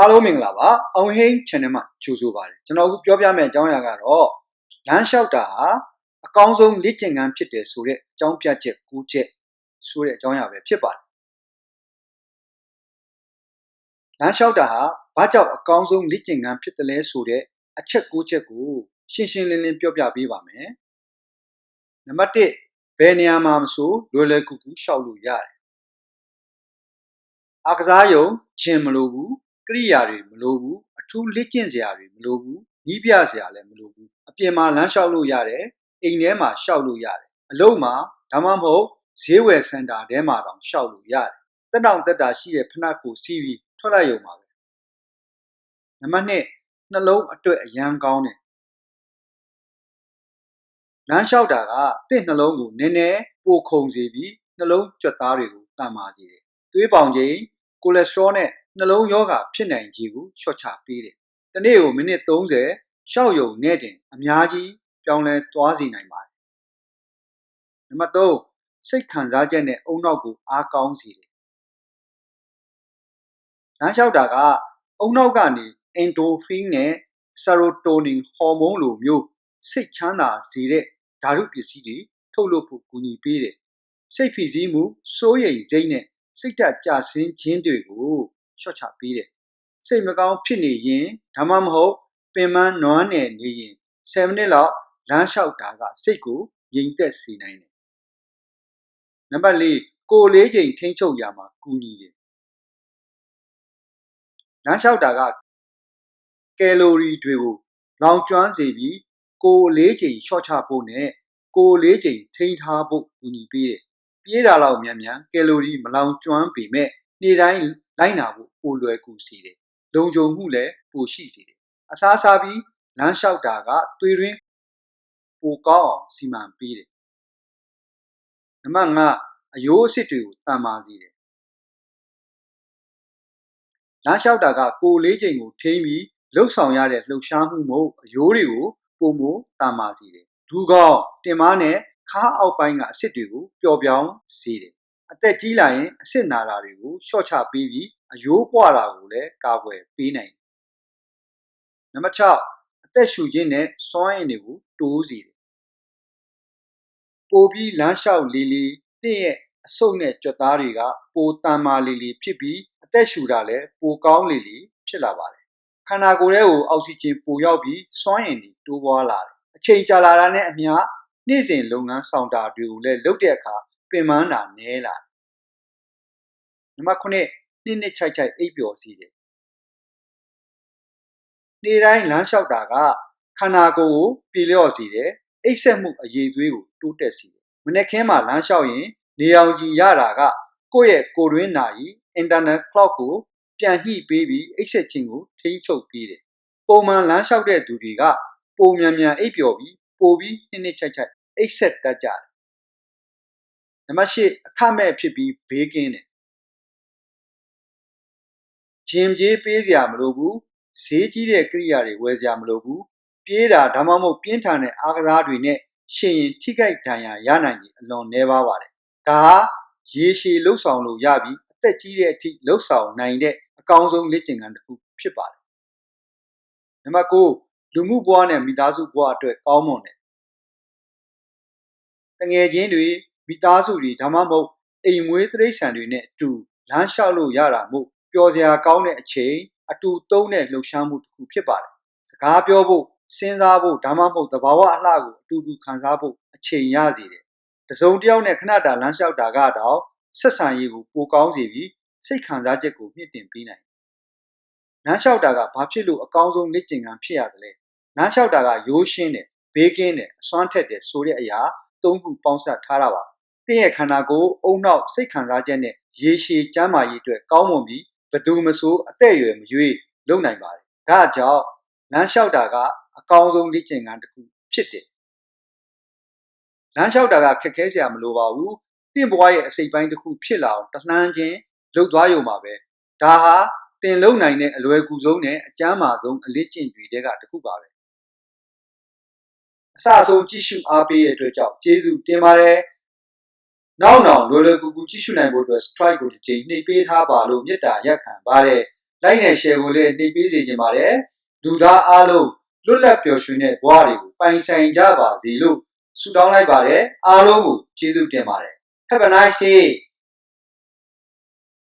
အားလုံးမင်္ဂလာပါအောင်ဟိန်း channel မှာကြိုဆိုပါတယ်ကျွန်တော်အခုပြောပြမယ့်အကြောင်းအရာကတော့လမ်းလျှောက်တာဟာအကောင်းဆုံးလေ့ကျင့်ခန်းဖြစ်တယ်ဆိုတဲ့အကြောင်းပြချက်၉ချက်ဆိုတဲ့အကြောင်းအရာပဲဖြစ်ပါတယ်လမ်းလျှောက်တာဟာဘာကြောင့်အကောင်းဆုံးလေ့ကျင့်ခန်းဖြစ်တယ်လဲဆိုတဲ့အချက်၉ချက်ကိုရှင်းရှင်းလင်းလင်းပြောပြပေးပါမယ်နံပါတ်1ဘယ်နေရာမှာမဆိုလွယ်လွယ်ကူကူရှောက်လို့ရတယ်အကစားယုံဂျင်မလိုဘူး ကရိယာတွေမလိုဘူးအထူးလေ့ကျင့်စရာတွေမလိုဘူးနီးပြစရာလည်းမလိုဘူးအပြင်မှာလမ်းလျှောက်လို့ရတယ်အိမ်ထဲမှာရှောက်လို့ရတယ်အလုံးမှာဒါမှမဟုတ်ဈေးဝယ်စင်တာထဲမှာတောင်ရှောက်လို့ရတယ်တက်တောင်တက်တာရှိတဲ့ဖနက်ကိုစီးပြီးထွက်လိုက်ရုံပါပဲနံပါတ်2နှလုံးအတွက်အရန်ကောင်းတယ်လမ်းလျှောက်တာကတင့်နှလုံးကိုနည်းနည်းပိုခုန်စေပြီးနှလုံးကြွက်သားတွေကိုတန်မာစေတယ်သွေးပေါင်ချိန်ကိုလက်စထရောနဲ့ နှလုံးရောဂါဖြစ်နိုင်ခြေကိုလျှော့ချပေးတယ်။တနေ့ကိုမိနစ်30ရှောက်ယုံနဲ့တင်အများကြီးပြောင်းလဲသွားစေနိုင်ပါတယ်။နံပါတ်3စိတ်ခံစားချက်နဲ့အုံနောက်ကိုအားကောင်းစေတယ်။လမ်းလျှောက်တာကအုံနောက်ကနေ endorphin နဲ့ serotonin ဟော်မုန်းလိုမျိုးစိတ်ချမ်းသာစေတဲ့ဓာတုပစ္စည်းတွေထုတ်လုပ်ဖို့ကူညီပေးတယ်။စိတ်ဖိစီးမှုစိုးရိမ်စိတ်နဲ့စိတ်ဓာတ်ကျဆင်းခြင်းတွေကို လျှော့ချပေးတယ်။စိတ်မကောင်းဖြစ်နေရင်ဒါမှမဟုတ်ပင်ပန်းနွမ်းနယ်နေရင်7မိနစ်လောက်လမ်းလျှောက်တာကစိတ်ကိုငြိမ်သက်စေနိုင်တယ်။နံပါတ်၄ကိုယ်လေးချိန်ထိန်းချုပ်ရမှာကူညီတယ်။လမ်းလျှောက်တာကကယ်လိုရီတွေကိုလောင်ကျွမ်းစေပြီးကိုယ်လေးချိန်လျှော့ချဖို့နဲ့ကိုယ်လေးချိန်ထိန်းထားဖို့ကူညီပေးတယ်။ပြေးတာလောက်မြန်မြန်ကယ်လိုရီမလောင်ကျွမ်းပေမဲ့ နေ့တိုင်းလိုက်နာဖို့ပိုလွယ်ကူစေတယ်။လုံခြုံမှုလည်းပိုရှိစေတယ်။အစားစားပြီးလမ်းလျှောက်တာကသွေးရင်းပိုကောင်းအောင်စီမံပေးတယ်။နံပါတ်5အယိုးအစ်စ်တွေကိုတန်မာစေတယ်။လမ်းလျှောက်တာကကိုယ်လေးချိန်ကိုထိန်းပြီးလှုပ်ဆောင်ရတဲ့လှုပ်ရှားမှုမို့အယိုးတွေကိုပုံမိုတန်မာစေတယ်။ဒူးကောင်းတင်မားနဲ့ခါးအောက်ပိုင်းကအစ်စ်တွေကိုပျော်ပြောင်းစေတယ် အသက်ကြီးလာရင်အဆစ်နာတာတွေကိုလျှော့ချပေးပြီးအယိုးပွားတာကိုလည်းကာကွယ်ပေးနိုင်တယ်။နံပါတ်6အသက်ရှူခြင်းနဲ့စွမ်းအင်တွေကိုတိုးစေတယ်။ပိုပြီးလမ်းလျှောက်လီလီတင့်ရဲ့အဆုတ်နဲ့ကြွက်သားတွေကပိုတန်မာလီလီဖြစ်ပြီးအသက်ရှူတာလည်းပိုကောင်းလီလီဖြစ်လာပါတယ်။ခန္ဓာကိုယ်ထဲကိုအောက်ဆီဂျင်ပိုရောက်ပြီးစွမ်းအင်တွေတိုးပွားလာတယ်။အချိန်ကြာလာတာနဲ့အမျှနေ့စဉ်လုပ်ငန်းဆောင်တာတွေကိုလည်းလုပ်တဲ့အခါ ပင်ပန်းတာနည်းလာတယ်နံပါတ်9နှစ်နှစ်ချိုက်ချိုက်အိပ်ပျော်စီတယ်နေ့တိုင်းလမ်းလျှောက်တာကခန္ဓာကိုယ်ကိုပြေလျော့စေတယ်အိပ်ဆက်မှုအရေးသွေးကိုတိုးတက်စေတယ်မနေ့ကင်းမှာလမ်းလျှောက်ရင်နေအောင်ကြည်ရတာကကိုယ့်ရဲ့ကိုယ်တွင်းနာရီ internal clock ကိုပြန်ညှိပေးပြီးအိပ်ဆက်ခြင်းကိုထိန်းချုပ်ပေးတယ်ပုံမှန်လမ်းလျှောက်တဲ့သူတွေကပုံမြန်မြန်အိပ်ပျော်ပြီးပိုပြီးနှစ်နှစ်ချိုက်ချိုက်အိပ်ဆက်တတ်ကြတယ် နံပါတ်၈အခမဲ့ဖြစ်ပြီးဘေးကင်းတယ်ဂျင်ပြေးပေးစရာမလိုဘူးဈေးကြီးတဲ့ကိရိယာတွေဝယ်စရာမလိုဘူးပြေးတာဒါမှမဟုတ်ပြင်းထန်တဲ့အားကစားတွေနဲ့ရှင်ရင်ထိခိုက်ဒဏ်ရာရနိုင်ကြီးအလွန်နှဲပါပါတယ်ဒါဟာရေရှည်လှုပ်ဆောင်လို့ရပြီးအသက်ကြီးတဲ့အထိလှုပ်ဆောင်နိုင်တဲ့အကောင်းဆုံးလေ့ကျင့်ခန်းတစ်ခုဖြစ်ပါတယ်နံပါတ်9လူမှုဘဝနဲ့မိသားစုဘဝအတွက်ကောင်းမွန်တယ်တငယ်ချင်းတွေ မိသားစုတွေဒါမှမဟုတ်အိမ်မွေးတိရစ္ဆာန်တွေနဲ့အတူလမ်းလျှောက်လို့ရတာမို့ပျော်စရာကောင်းတဲ့အချိန်အတူသုံးတဲ့လှုပ်ရှားမှုတစ်ခုဖြစ်ပါတယ်။စကားပြောဖို့စဉ်းစားဖို့ဒါမှမဟုတ်သဘာဝအလှကိုအတူတူခံစားဖို့အချိန်ရစေတယ်။တစုံတစ်ယောက်နဲ့ခဏတာလမ်းလျှောက်တာကတော့ဆက်ဆံရေးကိုပိုကောင်းစေပြီးစိတ်ခံစားချက်ကိုမြင့်တင်ပေးနိုင်တယ်။လမ်းလျှောက်တာကဘာဖြစ်လို့အကောင်းဆုံးလက်ကျင်ကံဖြစ်ရတယ်လဲ။လမ်းလျှောက်တာကရိုးရှင်းတယ်ဘေးကင်းတယ်အစွမ်းထက်တယ်ဆိုတဲ့အရာသုံးခုပေါင်းစပ်ထားတာပါ။ တင့်ရဲ့ခန္ဓာကိုယ်အုံနောက်စိတ်ခံစားချက်နဲ့ရေရှည်ကျန်းမာရေးအတွက်ကောင်းမွန်ပြီးဘသူမဆိုအသက်အရွယ်မရွေးလုပ်နိုင်ပါတယ်။ဒါကြောင့်လမ်းလျှောက်တာကအကောင်းဆုံးလေ့ကျင့်ခန်းတစ်ခုဖြစ်တယ်။လမ်းလျှောက်တာကခက်ခဲစရာမလိုပါဘူး။တင့်ဘဝရဲ့အစိတ်ပိုင်းတစ်ခုဖြစ်လာအောင်တလှမ်းခြင်းလုပ်သွားရုံပါပဲ။ဒါဟာတင်လုံနိုင်တဲ့အလွယ်ကူဆုံးနဲ့အကျမ်းမာဆုံးအလေးကျင့်တွေကတစ်ခုပါပဲ။အစအဆုံးကြည့်ရှုအားပေးတဲ့အတွက်ကြောင့်ကျေးဇူးတင်ပါတယ်။ နောက်နောက်လွယ်လွယ်ကူကူကြည့်ရှုနိုင်ဖို့အတွက် subscribe ကိုတစ်ချိန်နှိပ်ပေးထားပါလို့မေတ္တာရက်ခံပါတယ် like နဲ့ share ကိုလည်းနှိပ်ပေးစေချင်ပါတယ်လူသားအားလုံးလွတ်လပ်ပျော်ရွှင်တဲ့ဘဝတွေကိုပိုင်ဆိုင်ကြပါစေလို့ဆုတောင်းလိုက်ပါတယ်အားလုံးကိုကျေးဇူးတင်ပါတယ် Have a nice day